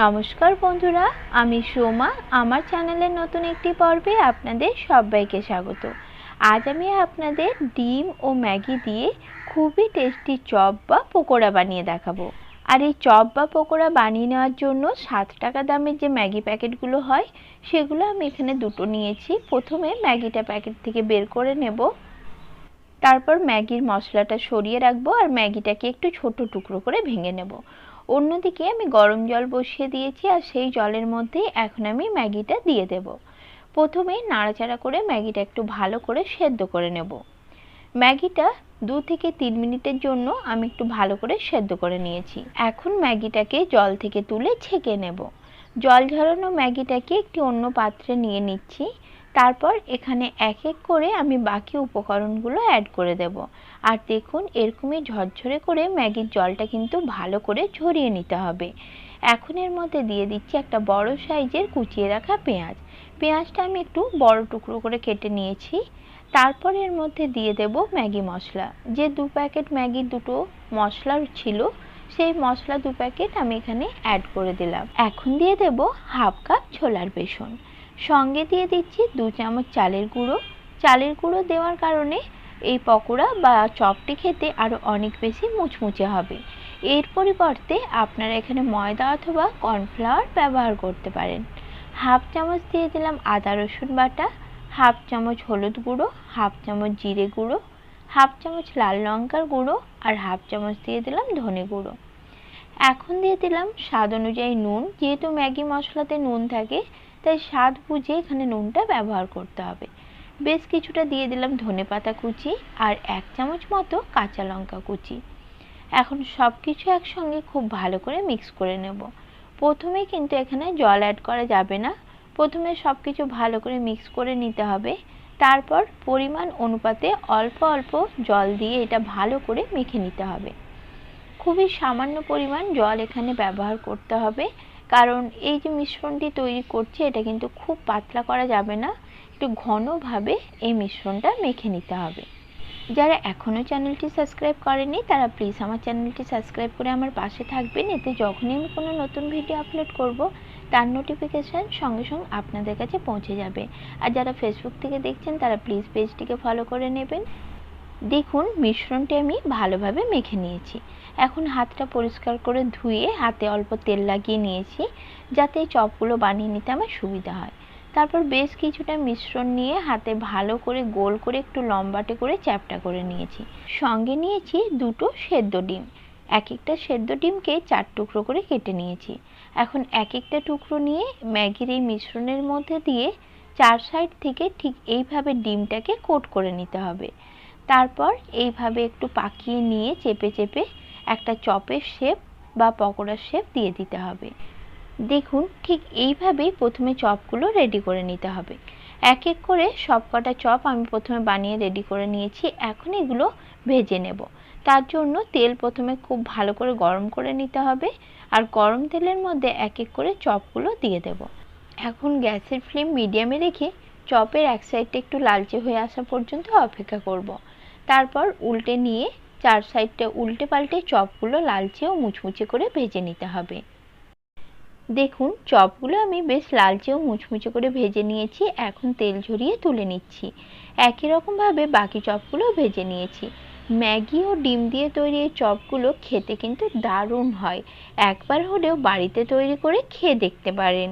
নমস্কার বন্ধুরা, আমি সোমা। আমার চ্যানেলের নতুন একটি পর্বে আপনাদের সবাইকে স্বাগত। আজ আমি আপনাদের ডিম ও ম্যাগি দিয়ে খুবই টেস্টি চপ বা পকোড়া বানিয়ে দেখাবো। আর এই চপ বা পকোড়া বানিয়ে নেওয়ার জন্য সাত টাকা দামের যে ম্যাগি প্যাকেটগুলো হয়, সেগুলো আমি এখানে দুটো নিয়েছি। প্রথমে ম্যাগিটা প্যাকেট থেকে বের করে নেব। তারপর ম্যাগির মশলাটা সরিয়ে রাখব আর ম্যাগিটাকে একটু ছোট টুকরো করে ভেঙে নেব। অন্যদিকে আমি গরম জল বসিয়ে দিয়েছি আর সেই জলের মধ্যেই এখন আমি ম্যাগিটা দিয়ে দেব। প্রথমে নাড়াচাড়া করে ম্যাগিটা একটু ভালো করে সেদ্ধ করে নেব। ম্যাগিটা দু থেকে তিন মিনিটের জন্য আমি একটু ভালো করে সেদ্ধ করে নিয়েছি। এখন ম্যাগিটাকে জল থেকে তুলে ছেঁকে নেব। জল ঝরানো ম্যাগিটাকে একটি অন্য পাত্রে নিয়ে নিচ্ছি। তারপর এখানে এক এক করে আমি বাকি উপকরণগুলো অ্যাড করে দেব। আর দেখুন, এরকমই ঝরঝরে করে ম্যাগির জলটা কিন্তু ভালো করে ঝরিয়ে নিতে হবে। এখন এর মধ্যে দিয়ে দিচ্ছি একটা বড় সাইজের কুচিয়ে রাখা পেঁয়াজ। পেঁয়াজটা আমি একটু বড় টুকরো করে কেটে নিয়েছি। তারপর এর মধ্যে দিয়ে দেব ম্যাগি মশলা। যে দু প্যাকেট ম্যাগির দুটো মশলা ছিল, সেই মশলা দু প্যাকেট আমি এখানে অ্যাড করে দিলাম। এখন দিয়ে দেব হাফ কাপ ছোলার বেসন। সঙ্গে দিয়ে দিচ্ছি দু চামচ চালের গুঁড়ো। চালের গুঁড়ো দেওয়ার কারণে এই পকোড়া বা চপটি খেতে আরও অনেক বেশি মুচমুচে হবে। এর পরিবর্তে আপনারা এখানে ময়দা অথবা কর্নফ্লাওয়ার ব্যবহার করতে পারেন। হাফ চামচ দিয়ে দিলাম আদা রসুন বাটা, হাফ চামচ হলুদ গুঁড়ো, হাফ চামচ জিরে গুঁড়ো, হাফ চামচ লাল লঙ্কার গুঁড়ো আর হাফ চামচ দিয়ে দিলাম ধনে গুঁড়ো। এখন দিয়ে দিলাম স্বাদ অনুযায়ী নুন। যেহেতু ম্যাগি মশলাতে নুন থাকে, তাই স্বাদ বুঝে এখানে নুনটা ব্যবহার করতে হবে। বেশ কিছুটা দিয়ে দিলাম ধনে পাতা কুচি আর এক চামচ মতো কাঁচা লঙ্কা কুচি। এখন সব কিছু একসঙ্গে খুব ভালো করে মিক্স করে নেব। প্রথমে কিন্তু এখানে জল অ্যাড করা যাবে না। প্রথমে সব কিছু ভালো করে মিক্স করে নিতে হবে। তারপর পরিমাণ অনুপাতে অল্প অল্প জল দিয়ে এটা ভালো করে মেখে নিতে হবে। খুবই সামান্য পরিমাণ জল এখানে ব্যবহার করতে হবে। কারণ এই যে মিশ্রণটি তৈরি করছি, এটা কিন্তু খুব পাতলা করা যাবে না। একটু ঘনভাবে এই মিশ্রণটা মেখে নিতে হবে। যারা এখনও চ্যানেলটি সাবস্ক্রাইব করেনি তারা প্লিজ আমার চ্যানেলটি সাবস্ক্রাইব করে আমার পাশে থাকবেন। এতে যখনই আমি কোনো নতুন ভিডিও আপলোড করব, তার নোটিফিকেশান সঙ্গে সঙ্গে আপনাদের কাছে পৌঁছে যাবে। আর যারা ফেসবুক থেকে দেখছেন, তারা প্লিজ পেজটিকে ফলো করে নেবেন। দেখুন, মিশ্রণটি আমি ভালোভাবে মেখে নিয়েছি। এখন হাতটা পরিষ্কার করে ধুয়ে হাতে অল্প তেল লাগিয়ে নিয়েছি, যাতে চপগুলো বানিয়ে নিতে আমার সুবিধা হয়। তারপর বেশ কিছুটা মিশ্রণ নিয়ে হাতে ভালো করে গোল করে একটু লম্বাটে করে চ্যাপটা করে নিয়েছি। সঙ্গে নিয়েছি দুটো সেদ্ধ ডিম। এক একটা সেদ্ধ ডিমকে চার টুকরো করে কেটে নিয়েছি। এখন এক একটা টুকরো নিয়ে ম্যাগির এই মিশ্রণের মধ্যে দিয়ে চার সাইড থেকে ঠিক এইভাবে ডিমটাকে কোট করে নিতে হবে। তারপর এইভাবে একটু পাকিয়ে নিয়ে চেপে চেপে একটা চপের শেপ বা পকোড়ার শেপ দিয়ে দিতে হবে। দেখুন ঠিক এইভাবেই প্রথমে চপগুলো রেডি করে নিতে হবে। এক এক করে সব কটা চপ আমি প্রথমে বানিয়ে রেডি করে নিয়েছি, এখন এগুলো ভেজে নেব। তার জন্য তেল প্রথমে খুব ভালো করে গরম করে নিতে হবে আর গরম তেলের মধ্যে এক এক করে চপগুলো দিয়ে দেব। এখন গ্যাসের ফ্লেম মিডিয়ামে রেখে চপের এক সাইডটা একটু লালচে হয়ে আসা পর্যন্ত অপেক্ষা করব। তারপর উল্টে নিয়ে চার সাইডটা উল্টে পাল্টে চপগুলো লালচে ও মুচমুচে করে ভেজে নিতে হবে। দেখুন, চপগুলো আমি বেশ লালচে ও মুচমুচে করে ভেজে নিয়েছি, এখন তেল ঝরিয়ে তুলে নিচ্ছি। একই রকমভাবে বাকি চপগুলো ভেজে নিয়েছি। ম্যাগি ও ডিম দিয়ে তৈরি এই চপগুলো খেতে কিন্তু দারুণ হয়। একবার হলেও বাড়িতে তৈরি করে খেয়ে দেখতে পারেন।